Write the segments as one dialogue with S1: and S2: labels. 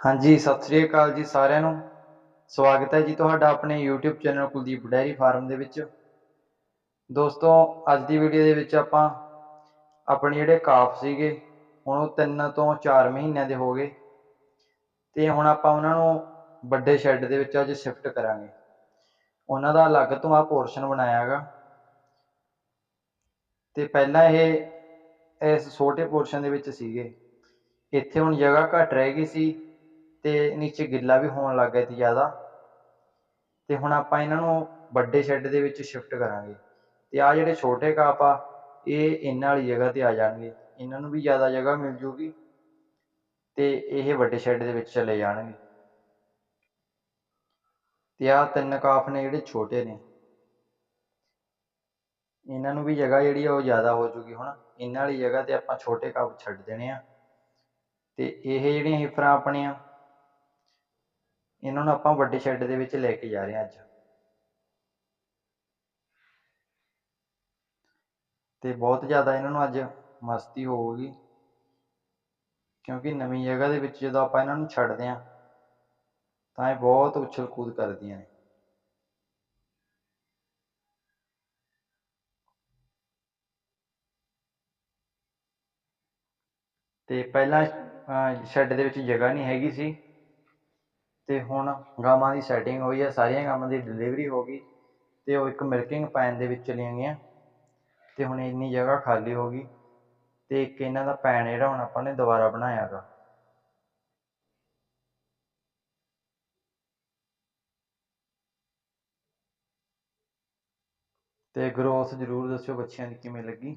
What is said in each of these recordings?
S1: ਹਾਂਜੀ, ਸਤਿ ਸ੍ਰੀ ਅਕਾਲ ਜੀ ਸਾਰਿਆਂ ਨੂੰ। ਸਵਾਗਤ ਹੈ ਜੀ ਤੁਹਾਡਾ ਆਪਣੇ YouTube channel Kuldeep dairy farm ਦੇ ਵਿੱਚ। ਦੋਸਤੋ, ਅੱਜ ਦੀ ਵੀਡੀਓ ਦੇ ਵਿੱਚ ਆਪਾਂ ਆਪਣੇ ਜਿਹੜੇ ਕਾਫ ਸੀਗੇ, ਹੁਣ ਉਹ 3 ਤੋਂ 4 ਮਹੀਨਿਆਂ ਦੇ ਹੋ ਗਏ ਤੇ ਹੁਣ ਆਪਾਂ ਉਹਨਾਂ ਨੂੰ ਵੱਡੇ ਸ਼ੈੱਡ ਦੇ ਵਿੱਚ ਅੱਜ ਸ਼ਿਫਟ ਕਰਾਂਗੇ। ਉਹਨਾਂ ਦਾ ਅਲੱਗ ਤੋਂ ਆ ਪੋਰਸ਼ਨ ਬਣਾਇਆ ਹੈਗਾ। ਤੇ ਪਹਿਲਾਂ ਇਹ, ਇਸ ਛੋਟੇ ਪੋਰਸ਼ਨ ਦੇ ਵਿੱਚ ਸੀਗੇ। ਇੱਥੇ ਹੁਣ ਜਗ੍ਹਾ ਘੱਟ ਰਹਿ ਗਈ ਸੀ। ਤੇ ਨੀਚੇ ਗਿੱਲਾ ਵੀ ਹੋਣ ਲੱਗ ਗਿਆ ਸੀ ਜ਼ਿਆਦਾ। ਤੇ ਹੁਣ ਆਪਾਂ ਇਹਨਾਂ ਨੂੰ ਵੱਡੇ ਸ਼ੈੱਡ ਦੇ ਵਿੱਚ ਸ਼ਿਫਟ ਕਰਾਂਗੇ। ਤੇ ਆ ਜਿਹੜੇ ਛੋਟੇ ਕਾਪ ਆ, ਇਹ ਇਹਨਾਂ ਵਾਲੀ ਜਗ੍ਹਾ ਤੇ ਆ ਜਾਣਗੇ। ਇਹਨਾਂ ਨੂੰ ਵੀ ਜ਼ਿਆਦਾ ਜਗ੍ਹਾ ਮਿਲ ਜੂਗੀ ਤੇ ਇਹ ਵੱਡੇ ਸ਼ੈੱਡ ਦੇ ਵਿੱਚ ਚਲੇ ਜਾਣਗੇ। ਤੇ ਆ ਤਿੰਨ ਕਾਫ ਨੇ ਜਿਹੜੇ ਛੋਟੇ ਨੇ। ਇਹਨਾਂ ਨੂੰ ਵੀ ਜਗ੍ਹਾ ਜਿਹੜੀ ਆ ਉਹ ਜ਼ਿਆਦਾ ਹੋ ਜੂਗੀ ਹੁਣ। ਇਹਨਾਂ ਵਾਲੀ ਜਗ੍ਹਾ ਤੇ ਆਪਾਂ ਛੋਟੇ ਕਾਫ ਛੱਡ ਦੇਣੇ ਆ। ਤੇ ਇਹ ਜਿਹੜੀਆਂ ਹਿਫਰਾਂ ਆਪਣੀਆਂ ਇਹਨਾਂ ਨੂੰ ਆਪਾਂ ਵੱਡੇ ਸ਼ੈੱਡ ਦੇ ਵਿੱਚ ਲੈ ਕੇ ਜਾ ਰਹੇ ਹਾਂ ਅੱਜ। ਤੇ ਬਹੁਤ ਜ਼ਿਆਦਾ ਇਹਨਾਂ ਨੂੰ ਅੱਜ ਮਸਤੀ ਹੋਊਗੀ, ਕਿਉਂਕਿ ਨਵੀਂ ਜਗ੍ਹਾ ਦੇ ਵਿੱਚ ਜਦੋਂ ਆਪਾਂ ਇਹਨਾਂ ਨੂੰ ਛੱਡਦੇ ਹਾਂ, ਤਾਂ ਇਹ ਬਹੁਤ ਉਛਲ ਕੂਦ ਕਰਦੀਆਂ ਨੇ। ਤੇ ਪਹਿਲਾਂ ਸ਼ੈੱਡ ਦੇ ਵਿੱਚ ਜਗ੍ਹਾ ਨਹੀਂ ਹੈਗੀ ਸੀ। ਤੇ ਹੁਣ ਗਾਵਾਂ ਦੀ ਸੈਟਿੰਗ ਹੋਈ ਹੈ ਸਾਰੀਆਂ ਗਾਵਾਂ ਦੀ ਡਿਲੀਵਰੀ ਹੋ ਗਈ ਤੇ ਉਹ ਇੱਕ ਮਿਲਕਿੰਗ ਪੈਨ ਦੇ ਵਿੱਚ ਚਲੀਆਂ ਗਈਆਂ ਤੇ ਹੁਣ ਇੰਨੀ ਜਗ੍ਹਾ ਖਾਲੀ ਹੋ ਗਈ ਤੇ ਇੱਕ ਇਹਨਾਂ ਦਾ ਪੈਨ ਜਿਹੜਾ ਹੁਣ ਆਪਾਂ ਨੇ ਦੁਬਾਰਾ ਬਣਾਇਆ ਹੈਗਾ ਤੇ ਗਰੋਥ ਜ਼ਰੂਰ ਦੱਸਿਓ ਬੱਚਿਆਂ ਦੀ ਕਿਵੇਂ ਲੱਗੀ?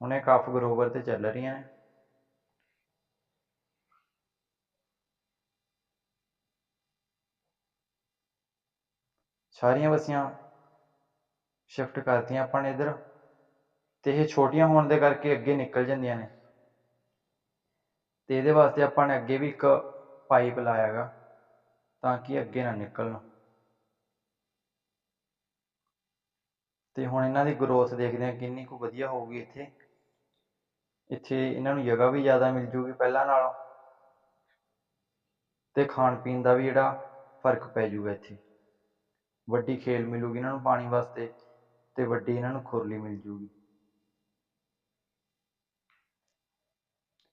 S1: ਹੁਣ ਇਹ ਕਫ ਗਰੋਵਰ ਤੇ ਚੱਲ ਰਹੀਆਂ ਨੇ। ਸਾਰੀਆਂ ਬੱਸੀਆਂ ਸ਼ਿਫਟ ਕਰਤੀਆਂ ਆਪਾਂ ਨੇ ਇਧਰ ਤੇ ਇਹ ਛੋਟੀਆਂ ਹੋਣ ਦੇ ਕਰਕੇ ਅੱਗੇ ਨਿਕਲ ਜਾਂਦੀਆਂ ਨੇ। ਤੇ ਇਹਦੇ ਵਾਸਤੇ ਆਪਾਂ ਨੇ ਅੱਗੇ ਵੀ ਇੱਕ ਪਾਈਪ ਲਾਇਆ ਹੈਗਾ ਤਾਂ ਕਿ ਅੱਗੇ ਨਾ ਨਿਕਲਣ। ਤੇ ਹੁਣ ਇਹਨਾਂ ਦੀ ਗਰੋਥ ਦੇਖਦੇ ਹਾਂ ਕਿੰਨੀ ਕੁ ਵਧੀਆ ਹੋਊਗੀ ਇੱਥੇ। ਇੱਥੇ ਇਹਨਾਂ ਨੂੰ ਜਗ੍ਹਾ ਵੀ ਜ਼ਿਆਦਾ ਮਿਲ ਜੂਗੀ ਪਹਿਲਾਂ ਨਾਲੋਂ। ਤੇ ਖਾਣ ਪੀਣ ਦਾ ਵੀ ਜਿਹੜਾ ਫ਼ਰਕ ਪੈ ਜੂਗਾ ਇੱਥੇ। ਵੱਡੀ ਖੇਲ ਮਿਲੂਗੀ ਇਹਨਾਂ ਨੂੰ ਪਾਣੀ ਵਾਸਤੇ ਤੇ ਵੱਡੀ ਇਹਨਾਂ ਨੂੰ ਖੁਰਲੀ ਮਿਲ ਜੂਗੀ।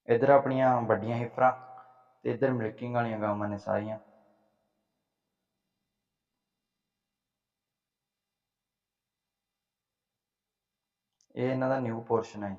S1: ਇੱਧਰ ਆਪਣੀਆਂ ਵੱਡੀਆਂ ਹਿਫਰਾਂ ਤੇ ਇੱਧਰ ਮਿਲਕਿੰਗ ਵਾਲੀਆਂ ਗਾਵਾਂ ਨੇ ਸਾਰੀਆਂ। ਇਹ ਇਹਨਾਂ ਦਾ ਨਿਊ ਪੋਰਸ਼ਨ ਹੈ